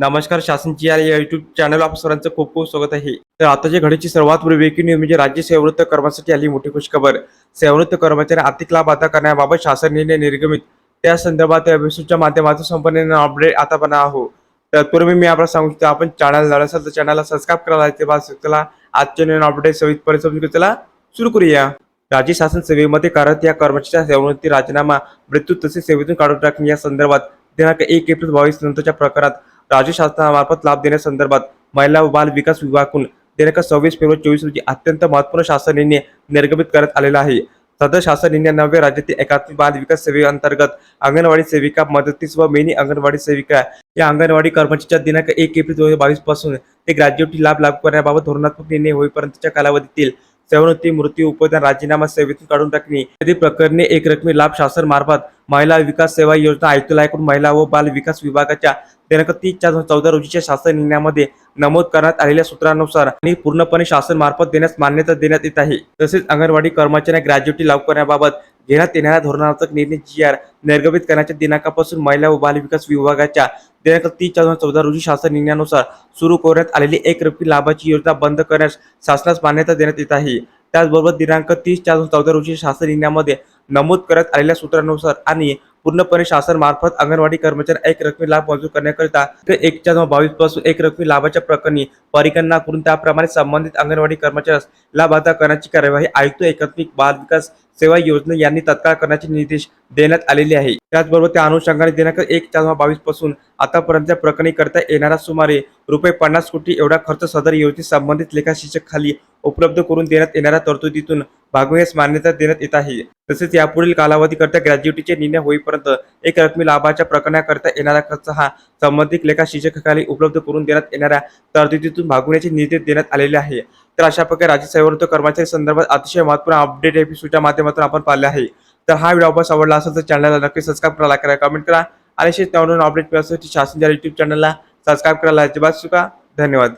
नमस्कार शासनची या YouTube channel आप सरांचं खूप खूप स्वागत आहे. तर आताच्या घडीची सर्वात ब्रेकिंग न्यूज म्हणजे राज्य सेवृत्त कर्मासाठी आली मोठी खुशखबर. सेवृत्त कर्मचारी आर्थिक लाभ आता करण्याबाबत शासन निर्णय निर्गमित. त्या संदर्भात या माध्यमातून संपन्न अपडेट आता पण आहो. तत्पूर्वी मी आपल्याला सांगू शकतो आपण चॅनल झालं असेल तर चॅनलला सबस्क्राईब करायला ते बस चला आजचे नवीन अपडेट सविस्तपणे समजून चला सुरू करूया. राज्य शासन सेवेमध्ये कार्यरत या कर्मचाऱ्याच्या सेवानिवृत्ती राजीनामा मृत्यू तसेच सेवेतून काढून टाकणे या संदर्भात दिनांक एक एप्रिल बावीस नंतरच्या प्रकारात राज्य शासनामार्फत लाभ देण्यासंदर्भात महिला व बाल विकास विभागाकडून दिनांक सव्वीस फेब्रुवारी चोवीस रोजी अत्यंत महत्त्वपूर्ण शासन निर्णय निर्गमित करण्यात आलेला आहे. सदर शासन निर्णय नव्या राज्यातील एकात्मिक बाल विकास सेवेअंतर्गत अंगणवाडी सेविका मदतीस व मिनी अंगणवाडी सेविका या अंगणवाडी कर्मचाऱ्याच्या दिनांक एक एप्रिल दोन हजार बावीसपासून ते ग्रॅज्युएटी लाभ लागू करण्याबाबत धोरणात्मक निर्णय होईपर्यंतच्या कालावधीतील सेवानिवृत्ती मृत्यू उपदान राजीनामा सेवेतून काढून टाकणे. इत्यादी प्रकरणे एकरकमी लाभ शासन मार्फत महिला विकास सेवा योजना आयुक्तालयाकडून महिला व बाल विकास विभागाच्या दिनांक तीस चार चौदा रोजीच्या शासन निर्णयामध्ये नमूद करण्यात आलेल्या सूत्रानुसार आणि पूर्णपणे शासन मार्फत देण्यास मान्यता देण्यात येत आहे. तसेच अंगणवाडी कर्मचाऱ्यांना ग्रॅज्युएटी लागू करण्याबाबत घेण्यात येणाऱ्या धोरणात्मक निर्णय जी आर निर्गमित करण्याच्या दिनांकापासून महिला व बाल विकास विभागाच्या दिनांक तीस चार चौदा रोजी शासन निर्णयानुसार सुरू करण्यात आलेली एक रुपी लाभाची योजना बंद करण्यास शासनास मान्यता देण्यात येत आहे. त्याचबरोबर दिनांक तीस चार चौदा रोजी शासन निर्णयामध्ये नमूद करण्यात आलेल्या सूत्रानुसार आणि पूर्णपणे शासन मार्फत अंगणवाडी कर्मचारी एक रकमी लाभ मंजूर करण्याकरिता ते एक चार बावीसपासून एक रकमी लाभाच्या प्रकरणी परिगणना करून त्याप्रमाणे संबंधित अंगणवाडी कर्मचाऱ्यास लाभ अदा करण्याची कार्यवाही आयुक्त एकात्मिक बाल विकास सेवा योजना यांनी तत्काळ करण्याचे निर्देश देण्यात आलेले आहे. त्याचबरोबर त्या अनुषंगाने दिनांक एक चार बावीसपासून आतापर्यंत प्रकरणी करता येणारा सुमारे रुपये पन्नास कोटी एवढा खर्च सदर योजनेत संबंधित लेखा शिक्षक खाली उपलब्ध करून देण्यात येणाऱ्या तरतुदीतून भागविण्यास मान्यता देण्यात येत आहे. तसेच यापुढील कालावधीकरता ग्रॅज्युएटीचे निर्णय होईपर्यंत एक रकमी लाभाच्या प्रकरणाकरता येणारा खर्च हा संबंधित लेखा शिक्षकाखाली उपलब्ध करून देण्यात येणाऱ्या तरतुदीतून भागवण्याचे निर्देश देण्यात आलेले आहे. तर अशा प्रकारे राज्य सेवानिवृत्त कर्मचारी संदर्भात अतिशय महत्त्वपूर्ण अपडेट एपिसोडच्या माध्यमातून आपण पाहिले आहे. तर हा व्हिडिओ आपण आवडला असेल तर चॅनलला नक्की सबस्क्राईब करा करा कमेंट करा आणि असेच नवनवीन अपडेट मिळवण्यासाठी शासन युट्यूब चॅनलला सबस्क्राईब करायला अजिबात चुका धन्यवाद.